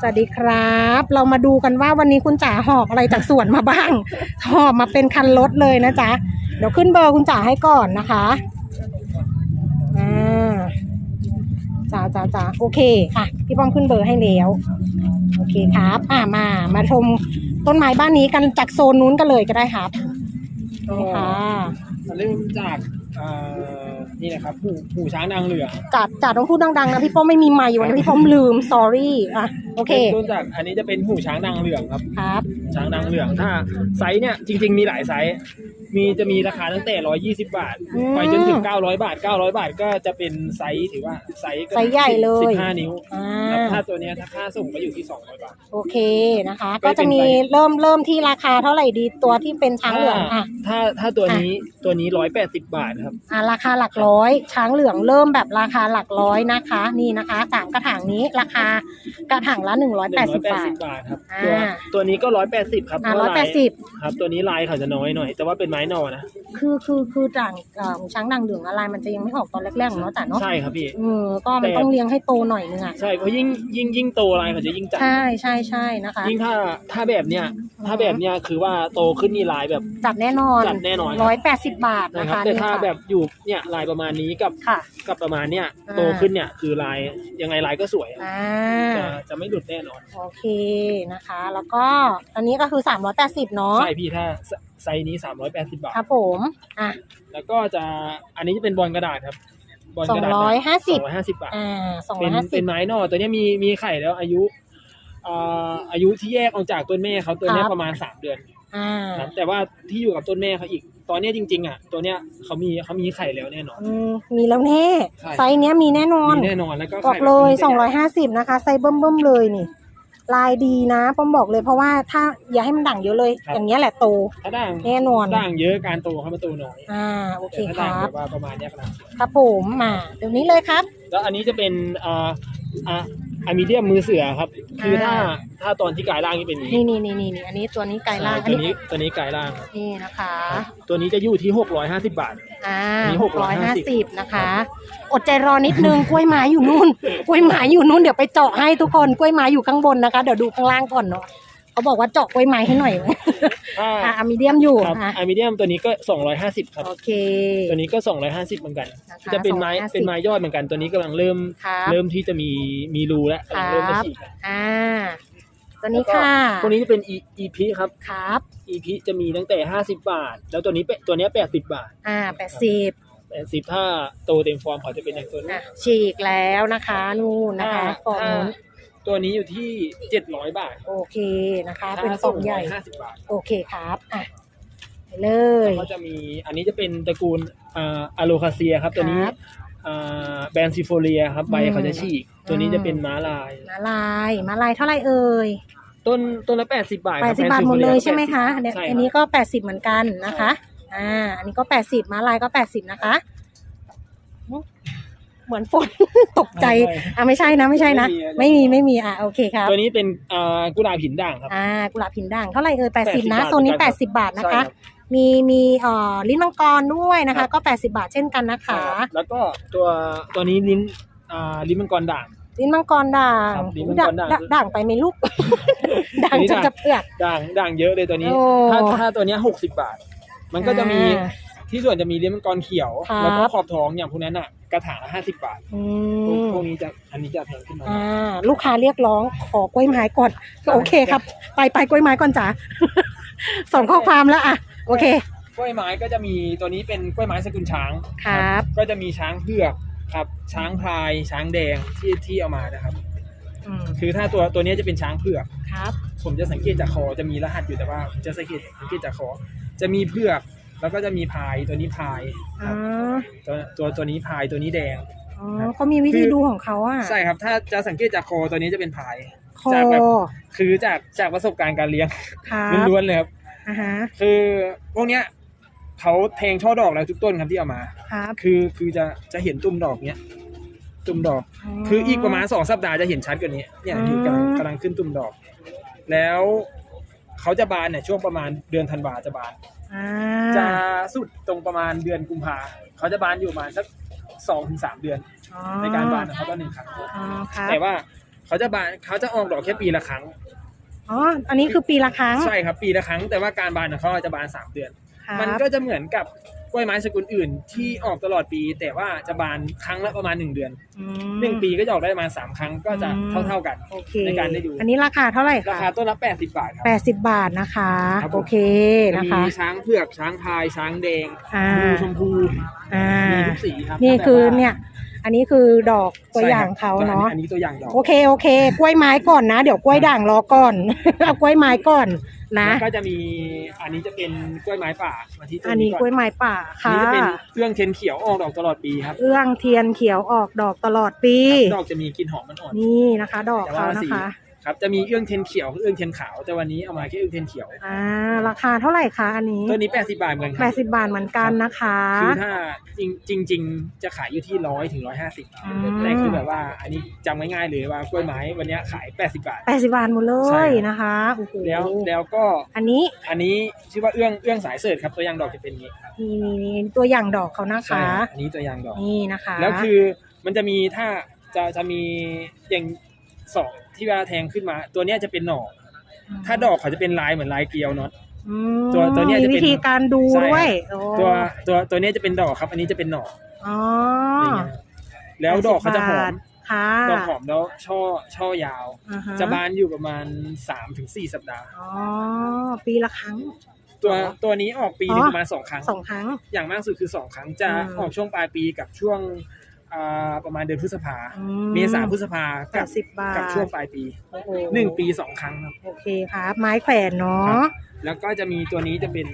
สวัสดีครับ เรามาดูกันว่าวันนี้คุณจ๋าหอบอะไรจากสวนมาบ้าง หอบมาเป็นคันรถเลยนะจ๊ะ เดี๋ยวขึ้นเบอร์คุณจ๋าให้ก่อนนะคะอ่าจ๋าจ๋าจ๋าโอเคค่ะ พี่ป้อมขึ้นเบอร์ให้แล้ว โอเคครับอ่ามา มาชมต้นไม้บ้านนี้กันจากโซนนู้นกันเลยก็ได้ครับนี่ค่ะ เริ่มจากเอ่อ นี่นะครับหูหูช้างนางเหลืองจัดจัดต้องพูดดังๆนะพี่ป้อมไม่มีไมค์วันนี้พี่ป้อมลืม sorry อะโอเคต้นจากอันนี้จะเป็นหูช้างนางเหลืองครับ ครับ ช้างนางเหลืองถ้าไซส์เนี่ยจริง ๆ มีหลายไซส์ มีจะมีราคาตั้งแต่ 120 บาท อืมไปจนถึง 900 บาท 900 บาทก็จะเป็นไซส์ถือว่าไซส์ก็ไซส์ใหญ่เลย 15 นิ้วอ่แล้วา ถ้าตัวเนี้ยถ้าค่าส่งก็อยู่ที่ 200 บาท โอเคนะคะ ก็ก็เป็จะนมีไซส์ เริ่มเริ่มที่ราคาเท่าไหร่ดีตัวที่เป็นช้างเหลืองอะ ถ้าถ้าตัวนี้ตัวนี้ 180 บาทครับ อะราคาหลักร้อย ช้างเหลืองเริ่มแบบราคาหลักร้อยนะคะ นี่นะคะสามกระถางนี้ราคากระถางละหนึ่งร้อยแปดสิบบาท180บาทครับอ่าตัวตัวนี้ก็ 180 ครับอะเพร้อยราะแปลาดสิบ ครับตัวนี้ลายเขาจะน้อยหน่อย แต่ว่าเป็นไม้หนอนะคือคือคือด่างเอ่อช้างด่างเหลืองอะไรมันจะยังไม่ออกตอนแรกๆเนาะจ๋าเนาะใช่ครับพี่ เออก็มันต้องเลี้ยงให้โตหน่อยนึงอะใช่เพราะยิ่งยิ่งยิ่งโตลายเขาจะยิ่งจัดใช่ใช่ใช่นะคะ ยิ่งถ้าถ้าแบบเนี้ยถ้าแบบเนี้ยคือว่าโตขึ้นนี่ลายแบบจัดแน่นอนจัดแน่นอนร้อยแปดสิบบาทนะนะครัคะบแต่นี่ถ้าค่ะแบบอยู่เนี่ยลายประมาณนี้กับค่ะ กับประมาณเนี้ยอ่า โตขึ้นเนี่ยคือลายยังไงลายก็สวยครับอ่าจะจะไม่หลุดแน่นอนโอเคนะคะ แล้วก็อันนี้ก็คือสามร้อยแปดสิบเนาะ ใช่พี่ถ้าไซไซส์นี้ 380 บาท ครับผม อะ แล้วก็จะอันนี้จะเป็นบอลกระดาษครับ บอลกระดาษสองร้อยห้าสิบสองร้อยห้าสิบบาท อ่าสองร้เป็อยนห้าสิเป็บ นไม้หนอตัวเนี้ยมีมีไข่แล้วอายุอ่าอายุที่แยกออกจากต้นแม่เขาตัวเนี้ยครับ ประมาณสามเดือนอ่าครับแต่ว่าที่อยู่กับต้นแม่เขาอีก ตอนเนี้ยจริง ๆ อะ ตัวเนี้ยเขามีเขามีไข่แล้วแน่นอน อืมมีแล้วแน่ ใช่ ไซส์เนี้ยมีแน่นอน มีแน่นอนแล้วก็บอกไข่เลยแบบนี้สองร้อยห้าสิบนะคะ ไซส์เบิ่มเบิ่มๆเลยนี่ ลายดีนะป้อมบอกเลยเพราะว่าถ้าอย่าให้มันด่างเยอะเลยอย่างเงี้ยแหละโต ถ้าด่างแน่นอน ด่างเยอะการโตเขามาโตน้อยอ่าโอเคแต่ถ้าคด่างรับ แบบว่าประมาณเนี้ยกำลังสวยครับผมมาเดี๋ยวนี้เลยครับ แล้วอันนี้จะเป็นอ่าอ่า อะมีเดียมมือเสือครับ คือถ้าอ่าถ้าตอนที่กายล่างนี่เป็นอย่างนี้นี่นี่นี่นี่นี่อันนี้ตัวนี้ไกลล่างใช่อันตัวนี้นี้ตัวนี้กายล่าง นี่นะคะตัวนี้จะอยู่ที่ 650 บาท อ่าอันนี้หกร้อยห้าสิบ650นะคะ อดใจรอนิดนึง กล้วยไม้อยู่นู่น กล้วยไม้อยู่นู่นเดี๋ยวไปเจาะให้ทุกคนกล้วยไม้อยู่ข้างบนนะคะ เดี๋ยวดูข้างล่างก่อนเนาะ เขาบอกว่าเจาะกล้วยไม้ให้หน่อยถ้าอะอะมีเดียมอยู่ครับอะอะมีเดียมตัวนี้ก็ 250 ครับ โอเค ตัวนี้ก็ 250 เหมือนกัน นะคะจะเป็นไม้250 เป็นไม้ยอดเหมือนกัน ตัวนี้กำลังเริ่ม ครับเริ่มที่จะมีมีรูแล้วกำลังเริ่มจะฉีกแล้วอ่า ตัวนี้ค่ะแล้วก็ตัวนี้จะเป็น E EP ครับ ครับ EP จะมีตั้งแต่ 50 บาท แล้วตัวนี้เป็นตัวเนี้ย80 บาทอ่าแปดสิบ80ถ้าโตเต็มฟอร์มเขาจะเป็นอย่างตัวนี้อะฉีกแล้วนะคะ นู่นนะคะกล่องถ้านู้น ตัวนี้อยู่ที่ 700 บาทโอเคนะคะถ้าเป็นกล่องใหญ่ 50 บาทโอเคครับอะไปเลย แล้วก็จะมีอันนี้จะเป็นตระกูลอ่าอะโลคาเซียครับ ตัวนี้ครับอ่าแบรนซิโฟเลียครับ ใบอืมเขาจะฉีก ตัวนี้จะเป็นม้าลาย มาลายมาลายเท่าไหร่เอ่ยต้นต้นละ 80 บาทคแปรัดสิบบาทหมดเลยใช่ไหมคะ80เนี่ยใช่อันนี้ก็แปดสิบเหมือนกันนะคะ อ่า อันนี้ก็แปดสิบมาลายก็แปดสิบนะคะ เหมือนฝน ตกใจอะไม่ใช่นะไม่ใช่นะไม่มีไม่มีอะโอเคครับตัวนี้เป็นอ่ากุหลาบหินด่างครับอ่ากุหลาบหินด่างเท่าไหร่เอ่ยแปดสิบนะ80โซนนี้บาทแปดสิบบาทนะใช่คะรับมีมีเอ่อลิ้นมังกรด้วยนะครัคะบก็แปดสิบาทเช่นกันนะคะใช่ครับแล้วก็ตัวตัวนี้ลิ้นอ่าลิ้นมังกรด่างลิ้นมังกรด่างครับลิ้นมังกรด่างด่างด่างไปไหมลูกด่างอันนี้จนด่างจะเปลือกด่างด่างเยอะเลยตัวนี้โอ้ถ้าถ้าตัวเนี้ย60บาท มันก็จะมีอ่า ที่ส่วนจะมีลิ้นมังกรเขียว ครับ แล้วก็ขอบท้องอย่างพวกนั้นอะกระถางละ50บาทอืพวกมพวกนี้จะอันนี้จะแพงขึ้นมาอ่าลูกค้าเรียกร้องขอกล้วยไม้ก่อนได้โอเคครับ ไปไปกล้วยไม้ก่อนจ้ะส่งข้อความแล้วอะ โอเคกล้วยไม้ก็จะมีตัวนี้เป็นกล้วยไม้สกุลช้างครับ ก็จะมีช้างเผือกครับช้างพลายช้างแดงที่ที่เอามานะครับ อืมคือถ้าตัวตัวนี้จะเป็นช้างเผือก ครับ ผมจะสังเกตจากคอจะมีรหัสอยู่แต่ว่าผมจะสังเกตสังเกตจากคอจะมีเผือก แล้วก็จะมีพายตัวนี้พายคอ๋รัอบตัวตัวตัวนี้พายตัวนี้แดง อ๋อเขามีวิธีดูของเขาอะใช่ครับ ถ้าจะสังเกตจากคอตัวนี้จะเป็นพายคอจากแบบคือจากจากประสบการณ์การเลี้ยงครับล้วนๆเลยครับอ่าฮะคือพวกเนี้ยเขาแทงช่อดอกแล้วทุกต้นครับที่เอามาครับคือคือจะจะเห็นตุ่มดอกเนี้ยตุ่มดอก คืออีกประมาณสองสัปดาห์จะเห็นชัดกว่านี้เนี่ยอืมคือกำลังกำลังขึ้นตุ่มดอก แล้วเขาจะบานเนี่ยช่วงประมาณเดือนธันวาจะบาน อ่าจะสุดตรงประมาณเดือนกุมภาเขาจะบานอยู่ประมาณสักสองถึงสามเดือน อ๋อในการบานของเขาต่อหนึ่งครั้ง อ๋อครับแต่ว่าเขาจะบานเขาจะออกดอกแค่ปีละครั้ง อ๋ออันนี้คือปีละครั้งใช่ครับปีละครั้ง แต่ว่าการบานของเขาจะบานสามเดือน ครับ มันก็จะเหมือนกับ กล้วยไม้สกุลอื่นที่ออกตลอดปี แต่ว่าจะบานครั้งละประมาณหนึ่งเดือนอืมหนึ่งปีก็จะออกได้ประมาณสามครั้งก็จะอืมเท่าๆกันโอเคในการได้ดู อันนี้ราคาเท่าไหร่ราคะคาต้นละแปดสิบบาทครับแปดสิบบาทนะคะครับผมโอเคจะนะมีคะช้างเผือกช้างพายช้างแดงอ่าชมพูอ่ามีทุกสีครับนี่คือแต่ว่าเนี่ย อันนี้คือดอกตัวอย่างเขาใช่ครับเนาะ อันนี้ตัวอย่างดอก โอเคโอเค กล้วยไม้ก่อนนะ เดี๋ยวกล้วยด่างรอก่อน เอากล้วยไม้ก่อนนะแล้วก็จะมีอันนี้จะเป็นกล้วยไม้ป่ามาที่ต้นอันนี้นี้กล้วยก่อนไม้ป่าอันค่ะนี้จะเป็นเอื้องเทียนเขียวออกดอกตลอดปีครับ เอื้องเทียนเขียวออกดอกตลอดปี ดอกจะมีกลิ่นหอมมันอ่อน นี่นะคะ ดอกแต่เขาว่านะสีคะ ครับจะมีเอื้องเทียนเขียวกับเอื้องเทียนขาว แต่วันนี้เอามาแค่เอื้องเทียนเขียวอ่าราคาเท่าไหร่คะอันนี้ตัวนี้ 80 บาทเหมือนกัแปดสิบบาทเหมือนกันนะคะ คือถ้าจริงจริง ๆ จะขายอยู่ที่ร้อยถึงร้อยห้าสิบอืม แต่คือแบบว่าอันนี้จำง่ายๆเลยว่ากล้วยไม้วันนี้ขาย 80 บาท แปดสิบบาทหมดเลใช่ยครับ นะคะโอ้โหแล้วแล้วก็อันนี้อันนี้ชื่อว่าเอื้องเอื้องสายเสิร์ชครับตัวอย่างดอกจะเป็นอย่างนี้มีมีมีตัวอย่างดอกเขานะใช่คะ ครับอันนี้ตัวอย่างดอก นี่นะคะแล้วคือมันจะมีถ้าจะจะมีอย่างสอง ที่เวลาแทงขึ้นมา ตัวเนี้ยจะเป็นหน่อ ถ้าดอกเขาจะเป็นลายเหมือนลายเกลียวเนาะ อืมตัวตัวเนี้ยจะเป็นมีวิธีการดูใช่ ด้วยโอ้ตัวตัวตัวเนี้ยจะเป็นดอกครับ อันนี้จะเป็นหน่ออ๋ออย่างเงี้ยแล้วดอกเขาจะหอมค่ะดอกหอมแล้วช่อช่อยาว อ่าฮจะบานอยู่ประมาณ3-4ถึงสัปดาห์ อ๋อปีละครั้ง ตัวตัวนี้ออกปีหนึงอ๋อ ประมาณสองครั้ง สองครั้ง อย่างมากสุดคือสองครั้งจะอืม ออกช่วงปลายปีกับช่วงอ่า ประมาณเดือนพฤษภาอืเมษาพฤษภาแปกับดสิบบาทกับช่วงปลายปีโอ้โหนึ่งปีสองครั้งครับ โอเคครับไม้แขวนเนาครัะบแล้วก็จะมีตัวนี้จะเป็น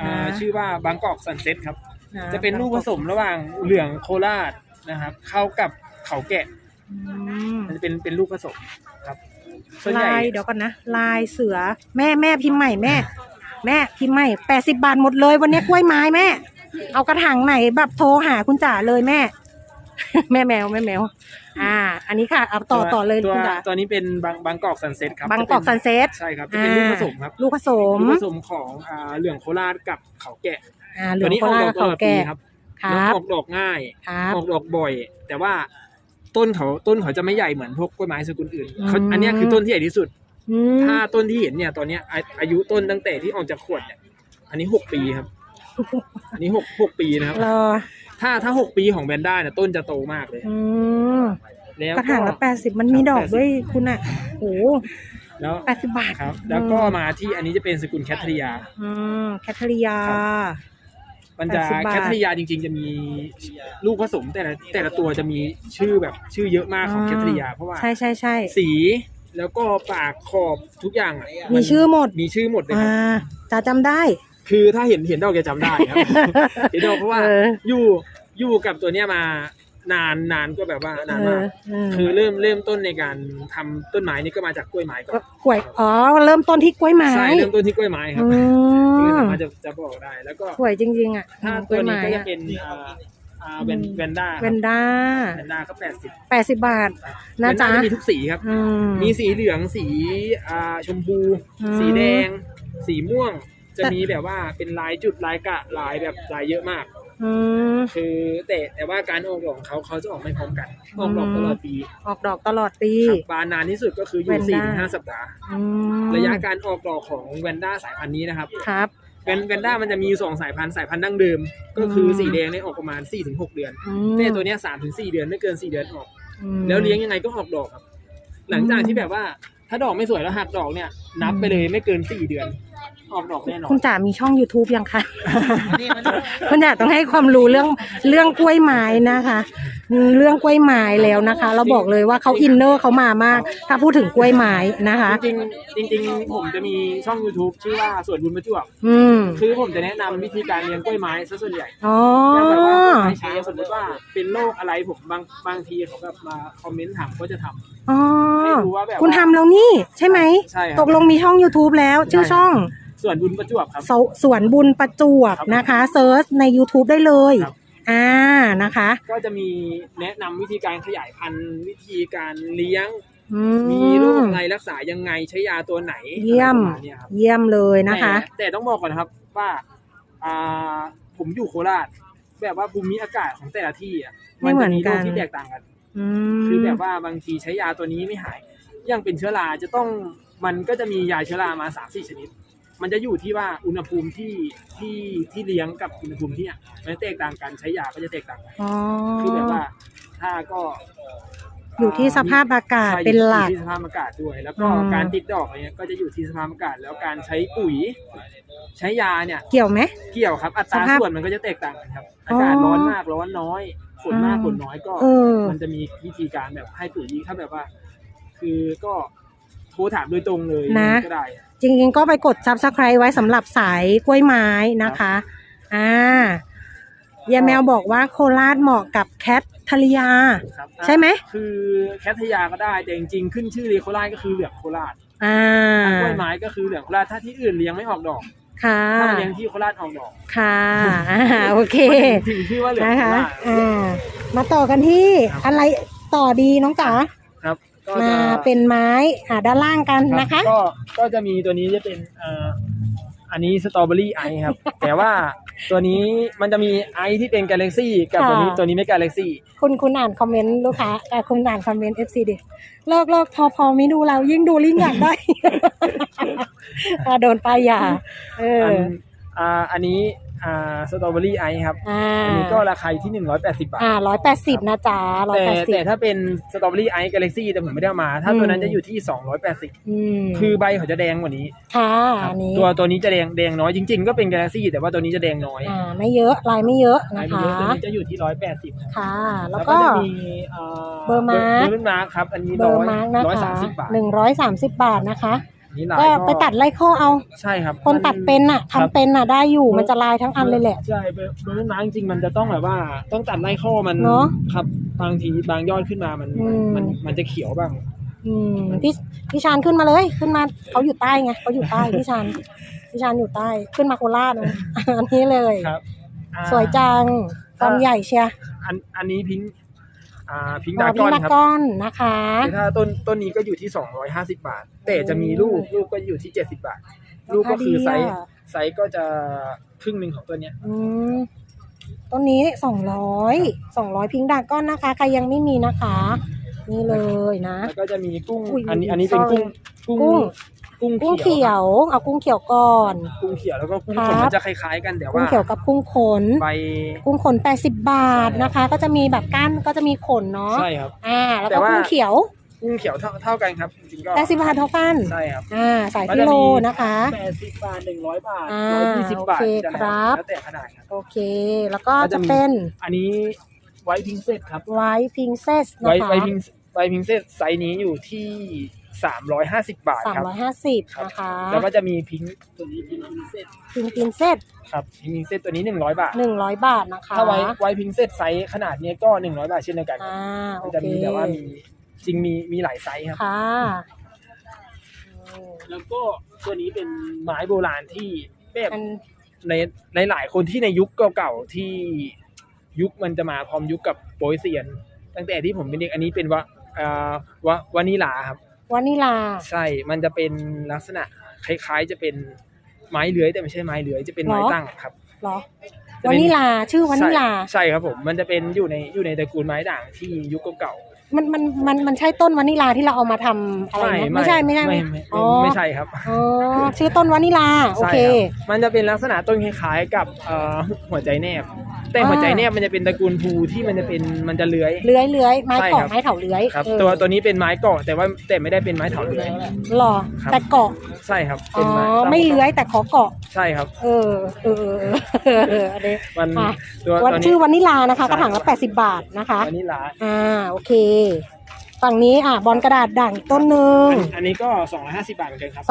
อ่านะชื่อว่าบางกอกซันเซ็ตครับอ่าจะเป็นลูกผสมระหว่างเหลืองโคราชนะครับ เข้ากับเขาแกะ อืมมันจะเป็นเป็นลูกผสมครับส่วนใหญ่ลายเดี๋ยวก่อนนะ ลายเสือแม่แม่พิมพ์ใหม่แม่ แม่พิมพ์ใหม่แปดสิบาทหมดเลยวันนี้กล้วยไม้แม่ เอากระถางไหนแบบโทรหาคุณจ๋าเลยแม่ แม่แมวแม่แมว อ่า อันนี้ค่ะเอาต่อวต่อเลยตัวคุณจ๋าตัวนี้เป็นบางบางกอกซันเซ็ตครับบางกอกซันเซ็ตใช่ครับจะเป็นลูกผสมครับลูกผสมลูกผสมของอ่าเหลืองโคราชกับเขาแกะอ่าเหลืตัอวงนี้โคออกราดชอกตลเขาอดปีแก่ครับคแล้วรับออกดอกง่ายครับออกดอกบ่อย แต่ว่าต้นเขาต้นเขาจะไม่ใหญ่เหมือนพวกกล้วยไม้สกุลอื่นอืมเขาอันเนี้ยคือต้นที่ใหญ่ที่สุดอืมถ้าต้นที่เห็นเนี่ยตอนเนี้ยอาอายุต้นตั้งแต่ที่ออกจากขวดเนี่ยอันนี้หกปีครับ อันนี้หกหกปีนะครับรอ ถ้าถ้าหกปีของแวนด้าเนี่ยต้นจะโตมากเลย อืมแล้วกระถางละแปดสิบมันมีดอกด้วยคุณอะโอ้แล้วแปดสิบบาทครับ แล้วก็มาที่อันนี้จะเป็นสกุลแคทเรียอืมแคทริยาครับมันจะ80บาทแคทเรียจริง ๆ จะมีลูกผสมแต่ละแต่ละตัวจะมีชื่อแบบชื่อเยอะมากของแคทเรียเพราะว่าใช่ใช่ใช่สีแล้วก็ปากขอบทุกอย่างอะมีชื่อหมดมีชื่อหมดเลยคอ่ารับจะจำได้ คือถ้าเห็นเห็นดอกจะจำได้ครับ เห็นดอกเพราะว่าเออ อยู่อยู่กับตัวเนี้ยมานานนานก็แบบว่านานมากเออคือเริ่มเริ่มต้นในการทำต้นไม้นี่ก็มาจากกล้วยไม้ก่ก็อนกล้วยอ๋อเริ่มต้นที่กล้วยไม้ใช่เริ่มต้นที่กล้วยไม้ครับอืก็เลยมสามารถจะจะบอกได้ แล้วก็สวยจริง ๆ อะถ้าอืมตัวนี้ล้ก็ยจะไม้เป็นอ่าอ่าแวนแวนด้าเวนด้าแวนด้าก็แปดสิบแปดสิบบาท นะจ๊ะจะมีทุกสีครับ อืมมีสีเหลืองสีอ่าชมพู อืม สีแดง สีม่วง จะแต่มีแบบว่าเป็นลายจุดลายกะลายแบบลายเยอะมาก อืม คือแต่แต่ว่าการออกดอกของเขาเขาจะออกไม่พร้อมกันออกดอกอืมตลอดปีออกดอกตลอดปี ครับบานนานที่สุดก็คืออแวยู่นสี่ด้าถึงห้าสัปดาห์ อืมระยะการออกดอกของแวนด้าสายพันธุ์นี้นะครับครับ แวนแวนด้ามันจะมีสองสายพันธุ์สายพันธุ์ดั้งเดิม ก็คืออมสีแดงเนี่ยออกประมาณ4ี่ถึงหเดือนอืมแต่ตัวเนี้ยสามถึงสี่เดือนไม่เกินสี่เดือนออก อืม แล้วเลี้ยงยังไงก็ออกดอกครับ หลังจากที่แบบว่าถ้าดอกไม่สวยแล้วหักดอกเนี่ย นับไปเลยไม่เกินสี่เดือน ออกดอกแน่นอนคุณจ๋ามีช่อง YouTube ยังคะคุณจ๋าต้องให้ความรู้เรื่องเรื่องกล้วยไม้นะคะอืมเรื่องกล้วยไม้แล้วนะคะ เราบอกเลยว่าเขาอินเนอร์เขามามาก ถ้าพูดถึงกล้วยไม้นะคะ จริงๆจริงๆผมจะมีช่อง YouTube ชื่อว่าสวนบุญประจวบอืมคือผมจะแนะนำวิธีการเลี้ยงกล้วยไม้ซะส่วนใหญ่อ๋ออย่างแบบว่าคนไม้ใช้สมมติว่าเป็นโรคอะไรผมบางบางทีเขาแบบมาคอมเมนต์ถามก็จะทำ อ๋อ ให้รู้ว่าแบบว่าคุณทำแล้วนี่ ใช่ไหม ใช่ครับตกลงมีช่อง YouTube แล้ว ชื่อใช่ครับช่อง สวนบุญประจวบครับสวสวนบุญประจวบครับนะคะเซิร์ชใน YouTube ได้เลยครับ อ่านะคะ ก็จะมีแนะนำวิธีการขยายพันธุ์วิธีการเลี้ยง อืมีโรคอะไรรักษายังไงใช้ยาตัวไหนเยี่ยม อะไรประมาณเนี้ยครับ เยี่ยมเลยนะคะ แต่แต่ต้องบอกก่อนนะครับว่าอ่าผมอยู่โคราช แบบว่าภูมิอากาศของแต่ละที่อะไม่เหมือนจะมีกัโรนคที่แตกต่างกันอืมคือแบบว่าบางทีใช้ยาตัวนี้ไม่หาย ยังเป็นเชื้อราจะต้องมันก็จะมียาเชื้อรามาสามสี่ชนิด มันจะอยู่ที่ว่าอุณหภูมิที่ที่ที่เลี้ยงกับอุณหภูมิที่อะมันจะแตกต่างกันใช้ยาก็จะแตกต่างกันอ๋อคือแบบว่าถ้าก็อยู่ที่สภาพอากาศใช่เป็นหลัก อยู่ที่สภาพอากาศด้วย แล้วก็อืม การติดดอกอะไรเงี้ยก็จะอยู่ที่สภาพอากาศแล้วการใช้ปุ๋ย ใช้ยาเนี่ย เกี่ยวไหม เกี่ยวครับ อัตราสภาพส่วนมันก็จะแตกต่างกันครับ อากาศอ๋อร้อนมากร้อนน้อยฝนมากอ่า ฝนน้อยก็ เออ มันจะมีวิธีการแบบให้ปุ๋ยถ้าแบบว่า คือก็โทรถามโดยตรงเลยนะ ก็ได้ จริงๆ ก็ไปกด subscribe ไว้สำหรับสายกล้วยไม้นะคะอ่ายายแมวบอกว่าโคราชเหมาะกับแคททริยา ครับใช่ไหม คือแคทยาก็ได้แต่จริงๆ ขึ้นชื่อเรียโคราชก็คือเหลืองโคราชอ่าถ้ากล้วยไม้ก็คือเหลืองโคราชถ้าที่อื่นเลี้ยงไม่ออกดอกค่ะถ้ามาเลี้ยงที่โคราชออกดอกค่ะอ่าโอเคถึงชื่อว่าเหลืองนะโคคะราช อ่ามาต่อกันที่ครับอะไรต่อดีน้องจ๋าครับก็ มาจะเป็นไม้อ่าด้านล่างกันนะคะ ก็ก็จะมีตัวนี้จะเป็นเอ่ออันนี้สตรอเบอรี่ไอครับ แต่ว่าตัวนี้มันจะมีไอที่เป็นกาแล็กซี่กับตัวนี้ค่ะตัวนี้ไม่กาแล็กซี่คุณคุณอ่านคอมเมนต์ลูกค้าอ่าคุณอ่านคอมเมนต์ FC ดิเลิกเลิกพอพอไม่ดูเรายิ่งดูลิ่งอยากได้อ่าโดนป้ายยาเอออันอ่าอันนี้ อ่าสตรอเบอรี่ไอครับอ่าอันนี้ก็ราคาอยู่ที่หนึ่งร้อยแปดสิบบาท อ่าร้อยแปดสิบนะจ๊ะร้อยแต่แปดสิแต่บถ้าเป็นสตรอเบอรี่ไอ a กาแล็กซี่แต่ผมไม่ได้เอามา ถ้าตัวนั้นอืม จะอยู่ที่สองร้อยแปดสิบอืมคือใบเขาจะแดงกว่านี้ค่ะครับอันนี้ตัวตัวนี้จะแดงแดงน้อยจริง ๆ ก็เป็นกาแล็กซี่แต่ว่าตัวนี้จะแดงน้อยอ่าไม่เยอะลายไม่เยอะลานะยมันคะเยอะตัวนี้จะอยู่ที่ร้อยแปดสิบค่ะ แล้แล้ววก็ก็ จะมีอ่าเบอร์มาร์ค เบอร์มาร์คครับอันนี้เบร้ออยร์มาร์กนะร้อยคะสามสิบบาท หนึ่งร้อยสามสิบบาทนะคะอั นนี่ลายก็ไปตัดไล่ข้อเอา ใช่ครับคนตัดเป็นอะครับทำเป็นอะได้อยู่มันจะลายทั้งอันเลยแหละ ใช่เบอร์เบอร์มาร์คจริงๆมันจะต้องแบบว่า ต้องตัดไล่ข้อมันเนอะครับ บางทีบางยอดขึ้นมามันอืม มันมันจะเขียวบ้าง อืมพี่พี่ชานขึ้นมาเลยขึ้นมาเขาอยู่ใต้ไงเขาอยู่ใต้พี่ชานพี่ชานอยู่ใต้ขึ้นมาโคราชนะ อันนี้เลย ครับอ่าสวยจังฟอร์มใหญ่เชียร์อันอันนี้พิงค์ อ่าพิงค์บอดาดี้ก้อนมาครับก้อนนะคะคือถ้าต้นต้นนี้ก็อยู่ที่สองร้อยห้าสิบาท แต่จะมีลูกลูกก็อยู่ที่เจ็ดสิบาท ลูกก็คือไซส์ราคาดีอะไซส์ก็จะครึ่งหนึ่งของตัวเนี้ยอืมต้นนี้สองร้อยสองร้อยพิงค์ดาก้อนนะคะใครยังไม่มีนะคะ นี่เลยนะแล้วก็จะมีกุ้งอุ้ยอันนี้อันนี้เป็น sorry กุ้งกุ้ง กุ้งกุ้งเขีเขียยววเอากุ้งเขียวก่อน กุ้งเขียวแล้วก็กุ้งครัขบนมันจะคล้ายๆกันแต่กุ้งว่าเขียวกับกุ้งขนใบกุ้งขน80บาทนะคะ ก็จะมีแบบก้านก็จะมีขนเนาะใช่ครับอ่าแล้วแต่ก็ว่ากุ้งเขียวกุ้งเขียวเท่าเท่ากันครับจริงๆก็80บาทเท่ากันใช่ครับอ่าสายมันฟิจะโลมีนะคะแปดสิบบาทหนึ่งร้อยบาทอ่าร้อยยี่สิบบาทโอเคจะครับแล้วแต่ขนาดครับโอเค แล้วก็ก็จะจะมีเป็นอันนี้ไวท์พิงเซตครับไวท์พิงเซสไวนะท์คะไวท์พิงไวท์พิงเซตไซส์นี้อยู่ที่ สามร้อยห้าสิบบาทสามครับร้อยห้าสิบครับนะคะแล้วก็จะมีพิงค์ตัวนี้พิงพิงเซตพิงพิงเซสครับพิงพิงเซตตัวนี้หนึ่งร้อยบาท หนึ่งร้อยบาทนะคะถ้าไวท์ไวท์พิงเซตไซส์ขนาดเนี้ยก็หนึ่งร้อยบาทเช่นเดียวกันอ่าโอมันเคจะมีแต่ว่ามีจริงมีมีหลายไซส์ครับ ค่ะแล้วก็ตัวนี้เป็นไม้โบราณที่แบบอันในในหลายคนที่ในยุคเก่าๆที่ยุคมันจะมาพร้อมยุคกับโปรยเซียน ตั้งแต่ที่ผมเป็นเด็กอันนี้เป็นวะอ่าวะวานิลาครับ วานิลา ใช่ มันจะเป็นลักษณะคล้ายๆ จะเป็นไม้เลื้อยแต่ไม่ใช่ไม้เลื้อยจะเป็นไม้หรอ ตั้งครับ เหรอจะเป็นวานิลาชื่อวานิลา ใช่ใช่ครับผม มันจะเป็นอยู่ในอยู่ในตระกูลไม้ด่างที่ยุคเก่า มันมันมันมันใช่ต้นวานิลาที่เราเอามาทำๆอะไรนะไม่ใช่ไม่ใช่ไม่ไม่ไม่อ๋อไม่ใช่ครับอ๋อชื่อต้นวานิลาโอใช่เคครับมันจะเป็นลักษณะต้นคล้ายๆกับเอ่อหัวใจแนบ แต่หัวใจแนบมันจะเป็นตระกูลภูที่มันจะเป็นมันจะเลื้อย เลื้อยเลื้อยไม้ใช่เกาะครับ ไม้เถาเลื้อยครับ เออตัวตัวนี้เป็นไม้เกาะแต่ว่าแต่ไม่ได้เป็นไม้เถาเลื้อยหรอครับ แต่เกาะใช่ครับอ๋เป็นไม้อตาไม่เลื้อยแต่ขอเกาะ ใช่ครับ เออเออเออเออเอออันนี้ มันอะ ตัววันตัวนี้ ชื่อวานิลานะคะใช่ กระถางละ80 บาทนะคะ วานิลา อ่าโอเคฝั่งนี้อะบอลกระดาษด่างอีกต้นหนึ่งอันอันนี้ก็ 250 บาทเหมือนกันครับ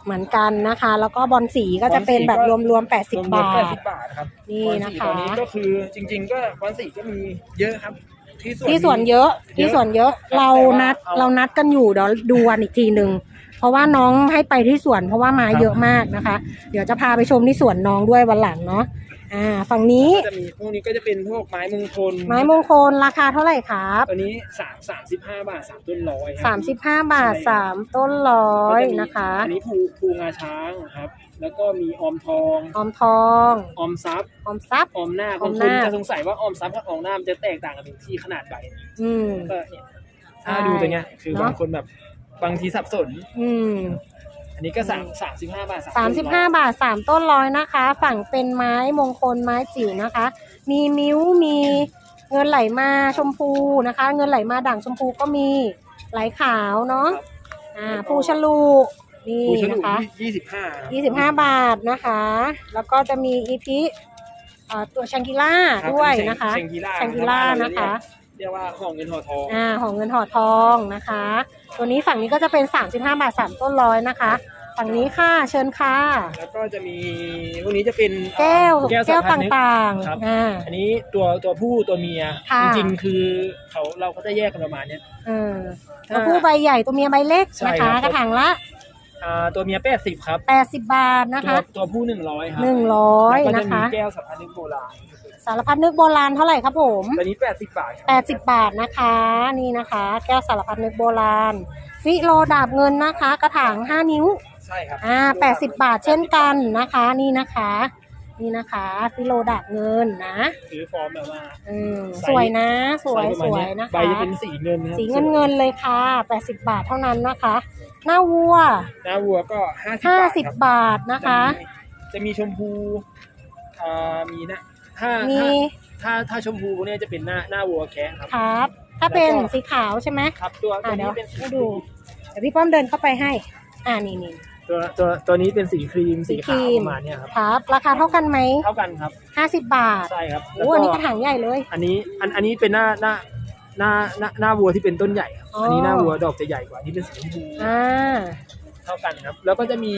250 เหมือนกันนะคะ แล้วก็บอลสีก็จะเป็นแบบรวมๆ 80 บาท 80 บาทครับนี่บอลนะสีคะ ตัวนี้ก็คือจริง ๆ ก็บอลสีก็มีเยอะครับที่ส่วนที่ส่วนเยอะที่ส่วนเยอะครับเราแต่ว่านัดเอาเรานัดกันอยู่เดี๋ยวดูวันอีกทีหนึ่งเพราะว่าน้องให้ไปที่สวนเพราะว่าไม้ครับเยอะมากนะคะ เดี๋ยวจะพาไปชมที่สวนน้องด้วยวันหลังเนาะ อ่าฝั่งนี้ ก็จะมีพวกนี้ก็จะเป็นพวกไม้มงคลไม้มงคลราคาเท่าไหร่ครับตัวนี้สามสามสิบห้าบาทสามต้นร้อยครัสามสิบห้าบาทสามต้นร้อยก็จมีนะคะ อันนี้ภูภูงาช้างครับ แล้วก็มีออมทอง ออมทอง ออมทรัพย์ออมทรัพย์ออมหน้าอคอมนหคนน้าจะสงสัยว่าออมทรัพย์กับออมหน้ามันจะแตกต่างกันที่ขนาดใบอืมก็เนี่ยถ้าใช่ดูตัวเนี้ยคือเนอะบางคนแบบบางทีสับสน อืมอั นนี้ก็สามสามสิบห้าบาทสามสิบห้าบาทสามต้นร้อยนะคะ ฝั่งเป็นไม้มงคลไม้จิ๋วนะคะ มีมิ้วมีเงินไหลมาชมพูนะคะ เงินไหลมาด่างชมพูก็มีไหลขาวเนาะอ่าภูฉลูนี่ปูฉลุนะคะยี่สิบห้ายี่สิบห้าบาทนะคะ แล้วก็จะมีอีพีอ่าตัวชังกิล่าด้วยนะคะเชงกีล่าชังกิล่านะคะเรียกว่าของเงินห่อทองอ่าของเงินห่อทองนะคะ ตัวนี้ฝั่งนี้ก็จะเป็น 35 บาท 3 ต้นร้อยนะคะ ฝั่งนี้ค่ะ เชิญค่ะ แล้วก็จะมีพวกนี้จะเป็นแก้วแก้วแก้วสัมพันธ์นึกต่างครับๆอ่า อันนี้ตัวตัวผู้ตัวเมีย ค่ะ จริงๆ คือเขาเราก็จะแยกกันประมาณเนี้ย เออตัวผู้ใบใหญ่ตัวเมียใบเล็กใช่นะครัคะบ กระถางละอ่าตัวเมียแปดสิบครับ 80 บาทนะตัวคะ ตัวผู้หนึ่งร้อยครับ100แล้วก็นะจะมีคะแก้วสัมพันธ์นึกโบราณสารพัดนึกโบราณเท่าไหร่ครับผม ตัวนี้แปดสิบบาทครับ80 บาทนะคะนี่นะคะ แก้วสารพัดนึกโบราณฟิโลดาบเงินนะคะ กระถาง 5 นิ้วใช่ครับอ่า80บาทเช่นกันนะคะนี่นะคะ นี่นะคะฟิโลดาบเงินนะถือฟอร์มแบบว่าอืมไซส์สวยนะ สวยไซส์ประสมาณวยเนี้นะคะใบจะเป็นสีเงินครับสีเงินเงินๆเลยค่ะ80บาทเท่านั้นนะคะ หน้าวัว หน้าวัวก็ห้าสิบบาทครับ50บาทนะคะจะมีจะมีชมพูอ่ามีนะถ้ามีถ้าถ้าถ้าชมพูพวกเนี้ยจะเป็นหน้าหน้าวัวแคะครับครับถ้าเป็นแล้วก็สีขาวใช่ไหมครับตัวอ่าตัวเดี๋นี้ยวเป็นสีให้ดูเดี๋ยวพี่ป้อมเดินเข้าไปให้ อ่านี่นี่ ตัวตัวตัวนี้เป็นสีครีมสีครีขาวมประมาณเนี้ยครับครับ ราคาเท่ากันไหมเท่ากันครับ50บาทใช่ครับโอ้อันนี้กระถางใหญ่เลย อันนี้อันอันนี้เป็นหน้าหน้าหน้าหน้าหน้าวัวที่เป็นต้นใหญ่ครับอ๋ออัอันนี้หน้าวัวดอกจะใหญ่กว่าอันนี้เป็นสีชมพูอ่าเท่ากันครับ แล้วก็จะมี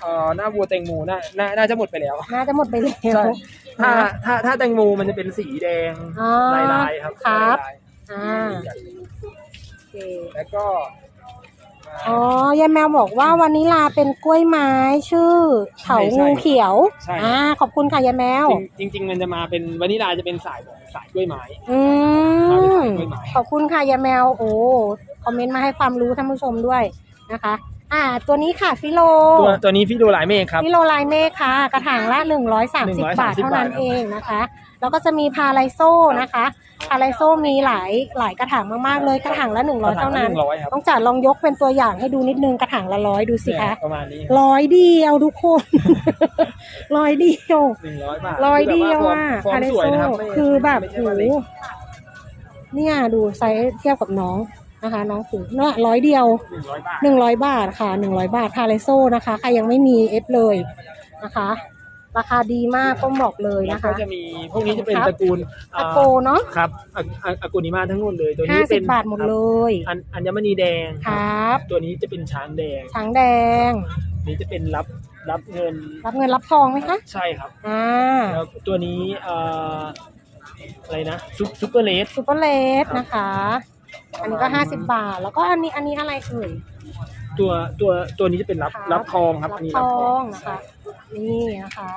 เอ่อหน้าวัวแตงโมน่าน่าน่าจะหมดไปแล้วน่าจะหมดไปแล้วใช่ถ้านะถ้าถ้าแตงโมมันจะเป็นสีแดงอ๋อลายลายๆครับครับลายอ่าๆโอเคแล้วก็ อ๋อยายแมวบอกว่าวันนี้ลาเป็นกล้วยไม้ชื่อเถางูเขียวใช่อ่าขอบคุณค่ะยายแมว จริงจริง ๆ มันจะมาเป็นวานิลาจะเป็นสายแบบสายกล้วยไม้ อืมาเป็นมสายกล้วยไม้ขอบคุณค่ะยายแมว โอ้คอมเมนต์มาให้ความรู้ท่านผู้ชมด้วยนะคะ อ่า ตัวนี้ค่ะฟิโล ตัวตัวนี้ฟิโดหลายเมฆครับ ฟิโลลายเมฆค่ะ กระถางละ 130 บาทเท่านั้นบาทครับเองนะคะ แล้วก็จะมีพาไลโซนะคะ พาไลโซมีหลายหลายกระถางมากๆเลยกระถางละ100เท่านั้นหนึ่งร้อยครับต้องจัดลองยกเป็นตัวอย่างให้ดูนิดนึงกระถางละร้อยดูสิเนี่ยคะประมาณนี้ร้อยเดียวทุกคน ร้อยเดียว หนึ่งร้อยบาทร้อยเดียวอะฟอร์มสวยนะครับไม่คือแบบไม่โหใช่ว่าเล็กเนี่ยดูไซส์เทียบกับน้องนะคะ น้องถือเนี่ยร้อยเดียว หนึ่งร้อยบาท หนึ่งร้อยบาทค่ะหนึ่งร้อยบาทพาเลโซนะคะใครยังไม่มีเอฟเลยนะคะ ราคาดีมากต้องบอกเลยแล้วนะก็คะ จะมีพวกนี้จะเป็นครับ ตระกูลตะโกเนาะครับอะอะอากูนิมาทั้งหมดเลย ตัวห้านี้สิเป็บนบาทหมดเลยอันอัญมณีแดงครับ ตัวนี้จะเป็นช้างแดงช้างแดง นี่จะเป็นรับรับเงินรับเงินรับทองไหมคะ ใช่ครับ อ่าแล้วตัวนี้เอ่ออะไรนะซุปซุปเปอร์เลสซูเปอร์เลสนะคะ อันนี้ก็ห้าสิบบาท แล้วก็อันนี้อันนี้อะไรเอ่ย ตัวตัวตัวนี้จะเป็นรับครับรับทองครับรัอับนนี้ทรับทอองงนะคะ นี่นะคะ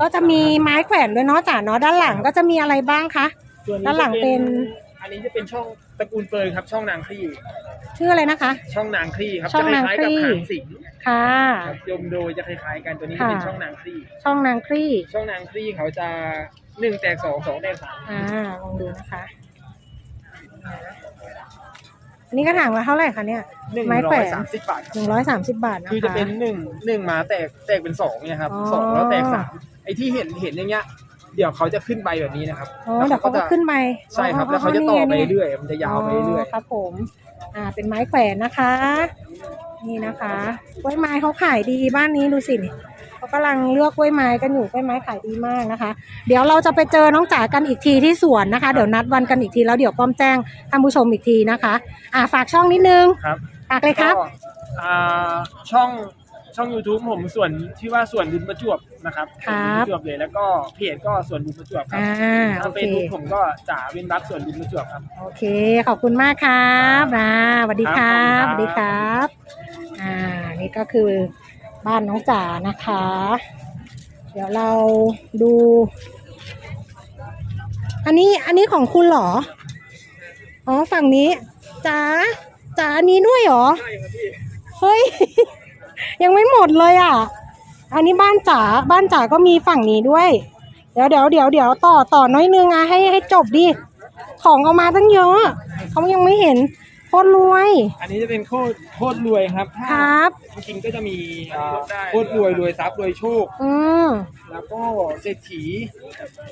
ก็จะมีไม้แขวนด้วยเนาะจ๋าเนาะด้านหลังก็จะมีอะไรบ้างคะ ตัวด้านหลังเป็น อันนี้จะเป็นช่องตระกูลเฟิร์นครับ ช่องนางคลี่ชื่ออะไรนะคะ ช่องนางคลี่ครับช่องจะนางคล้ายคๆกับลี่ หางสิงค่ะ ครับยมโดยจะคล้ายๆกันตัวนี้ค่ะจะเป็นช่องนางคลี่ช่องนางคลี่ช่องนางคลี่เขาจะหนึ่งแตกสองสองแตกสามอ่าลองดูนะคะ อันนี้กระถางละเท่าไหร่คะเนี่ย หนึ่งไม้แขร้วอยน สามสิบบาทคหรับนึ่งร้อยสามสิบบาทนะคะ คือจะเป็นหนึ่งหนึ่งมาแตกแตกเป็นสองเนี่ยครับอ๋อ สองแล้วแตกสามไอ้ที่เห็นเห็นอย่างเงี้ยเดี๋ยวเขาจะขึ้นใบแบบนี้นะครับอ๋อเดี๋ยวเขาก็ขึ้นไปใช่ครับ แล้วเขาจะต่อไปเรื่อยๆมันจะยาวไปเรื่อยครับผม อ่า เป็นไม้แขวนนะคะ นี่นะคะกล้วยไม้เขาขายดีบ้านนี้ดูสิ เขากำลังเลือกกล้วยไม้กันอยู่กล้วยไม้ขายดีมากนะคะ เดี๋ยวเราจะไปเจอน้องจ๋ากันอีกทีที่สวนนะคะ เดี๋ยวนัดวันกันอีกทีแล้วเดี๋ยวป้อมแจ้งท่านผู้ชมอีกทีนะคะอ่าฝากช่องนิดนึงๆครับฝากเลยครับก็อ่าช่องช่อง YouTube ผมส่วนที่ว่าส่วนบุญประจวบนะครับครับส่วนบุญประจวบเลยแล้วก็เพจก็ส่วนบุญประจวบครับอ่าโอทางเคเฟซบุ๊กผมก็จ่าเว้นรักส่วนบุญประจวบครับ โอเค ขอบคุณมากครับอ่าสวัสดีครัครับบสวัสดีครับ อ่า นี่ก็คือ บ้านน้องจ๋านะคะ เดี๋ยวเราดู อันนี้อันนี้ของคุณเหรอ อ๋อฝั่งนี้จ๋าจ๋าอันนี้ด้วยเหรอ ใช่ครับพี่ เฮ้ย ยังไม่หมดเลยอะ อันนี้บ้านจ๋าบ้านจ๋าก็มีฝั่งนี้ด้วย เดี๋ยวเดี๋ยวเดี๋ยวเดี๋ยวต่อต่อน้อยนึงอะให้ให้จบดิ ของเอามาตั้งเยอะ เขายังไม่เห็น คตรรวย อันนี้จะเป็นโคตรโคตรรวยครับคถ้ารับ จริงๆก็จะมีอ่าโคตรรวยรวยทรัพย์รวยโชค อืม แล้วก็เศรษฐี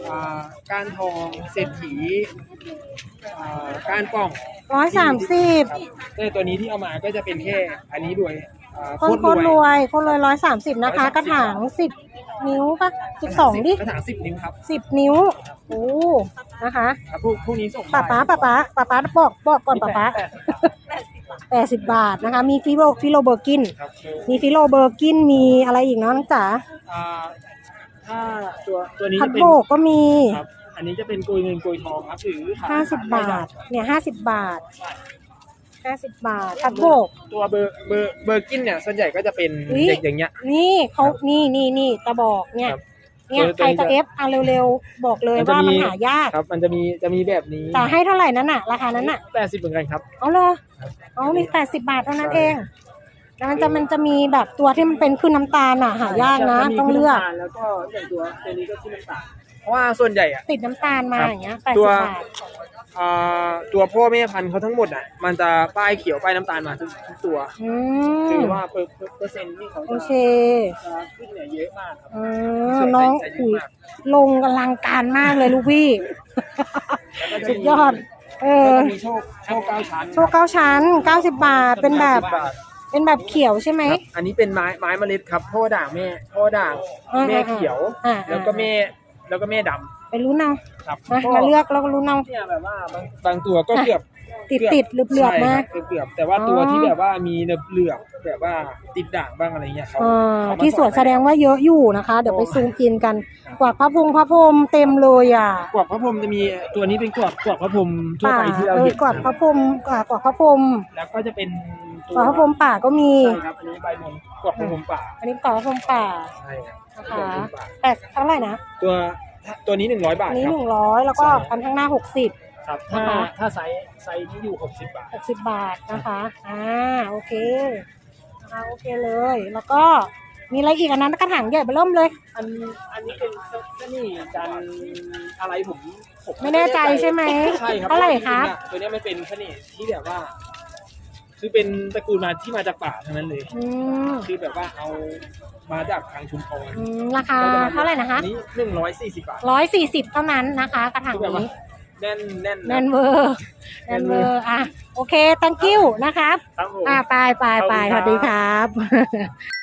อ่าการทองเศรษฐีอ่าการป้องร้อยสามสิบครับแต่ตัวนี้ที่เอามาก็จะเป็นแค่อันนี้รวยอ่าคนคนรวยคนรวยร้อยสามสิบนะคะ กระถางสิบ นิ้วปะสิบสองดิกระถางสิบนิ้วครับสิบนิ้วโอ้นะคะครับพวกพวกนี้ส่งป้าป๊าป้าป๊าป้าป๊าบอกบอกก่อนป้าป๊าแปดสิบบาทนะคะ มีฟิโลฟิโลเบอร์กิน ครับมีฟิโลเบอร์กินมีอะไรอีกเนาะน้องจ๋าอ่าถ้าตัวตัวนี้พัดจะเป็นโบกก็มีครับอันนี้จะเป็นกุยเงินกุยทองครับถือขยห้าสิบบาทเนี่ยห้าสิบบาท ห้าสิบบาทพัดโบก ตัวเบอร์เบอร์เบอร์กินเนี่ยส่วนใหญ่ก็จะเป็นอุ๊ย เด็กอย่างเงี้ย นี่เขานี่นี่นี่ตะบอกเนี่ย ครับเนี่ยตัวใครตัวจะนี้เอฟอะเร็วๆ บอกเลยมันจะว่ามันมี หายาก ครับ มันจะมีจะมีแบบนี้จ๋าให้เท่าไหร่นั้นน่ะ ราคานั้นน่ะ แปดสิบเหมือนกันครับ เอาเลยเอามีแปดสิบบาทเท่านั้นเอง แล้วมันจะมันจะมีแบบตัวที่มันเป็นขึ้นน้ำตาลอะ หายากนะจะมีต้องเลือก ขึ้นน้ำตาแล้วก็อย่างตัวตัวนี้ก็ขึ้นน้ำตาลเพราะว่าส่วนใหญ่อะ ติดน้ำตาลมาครับ อย่างเงี้ยแปดตัสิวบบาทอ่า ตัวพ่อแม่พันธุ์เขาทั้งหมดอะ มันจะป้ายเขียวป้ายน้ำตาลมาทุกทุกตัวอืคืมอว่าเปอร์เปอร์เซ็นต์ที่เขาโอจะเค จะขึ้นเนี่ยเยอะมากครับอืส่มวนน้องใหญ่จะเยคุยอะมากลงกำลังการมากเลยลูกพี่ แล้วก็จะสุดมียอด เอแล้วอ ก็มีโชคโชคเก้าชั้นโชว์เก้าชั้นเก้าสิบบาท เป็นแบบ90บาท เป็นแบบเขียวใช่ไหม ครับอันนี้เป็นไม้ไม้เมล็ดครับพ่อด่างแม่พ่อด่างอ่าแม่เขียว อ่าแล้วก็แม่แล้วก็แม่ดำ ไปรู้นเอาครับนะก็มาเลือกแล้วก็รู้นเอาเนี่ยแบบว่าบางบางตัวก็เกือบติดติดๆเหลือบเหลือบใช่ๆมาครับเกือบๆแต่ว่าตัวอ๋อ ที่แบบว่ามีเหลือบๆแบบว่าติดด่างบ้างอะไรเงี้ยเขาเออเขามาที่สวนแสดงว่าเยอะอยู่นะคะ เดี๋ยวไปซูมกินกัน กวากพระพงพระพรหมเต็มเลยอะกวากพระพรหมจะมีตัวนี้เป็นกวากกวากพระพรหมทั่วป่าไปที่เราเออเห็นกวากพระพรหมกวากกวากพระพรหมแล้วก็จะเป็นตัวกวากพระพรหมป่าก็มี ใช่ครับอันนี้ใบมนกวากพระพรหมป่าอันนี้กวากพระพรหมป่าใช่ครับนะกวากคะพระพรหมป่า แปดเท่าไหร่นะตัว ตัวนี้หนึ่งร้อยบาทอันนี้ครัหบนึ่งร้อยแล้วก็ใช่พันข้างหน้าหกสิบ ครับถ้านะคะ ถ้าไซส์ไซส์นี้อยู่หกสิบบาท หกสิบบาทนะคะอ่าโอเคนะคะโอเคเลย แล้วก็มีอะไรอีกอันนั้นกระถางใหญ่ไปเริ่มเลย อันอันนี้เป็นเสน่ห์จันทร์อะไรผมผมไม่แน่ใจใช่ไหมใช่ครับเท่าไหร่ครับตัวเนี้ยมันเป็นเสน่ห์ที่แบบว่า คือเป็นตระกูลมาที่มาจากป่าทั้งนั้นเลย อืมคือแบบว่าเอามาจากทางชุมพรอืมราคาเท่าไหร่นะคะอันนี้หนึ่งร้อยสี่สิบบาทร้อยสี่สิบเท่านั้นนะคะ กระถางคือแบบว่านี้แน่นแน่นแนนเวอร์แนนเวอร์อะโอเค thank you นะครับ ครับผม อ่าไปไปไปสขอบคุณครับวัสดีครับ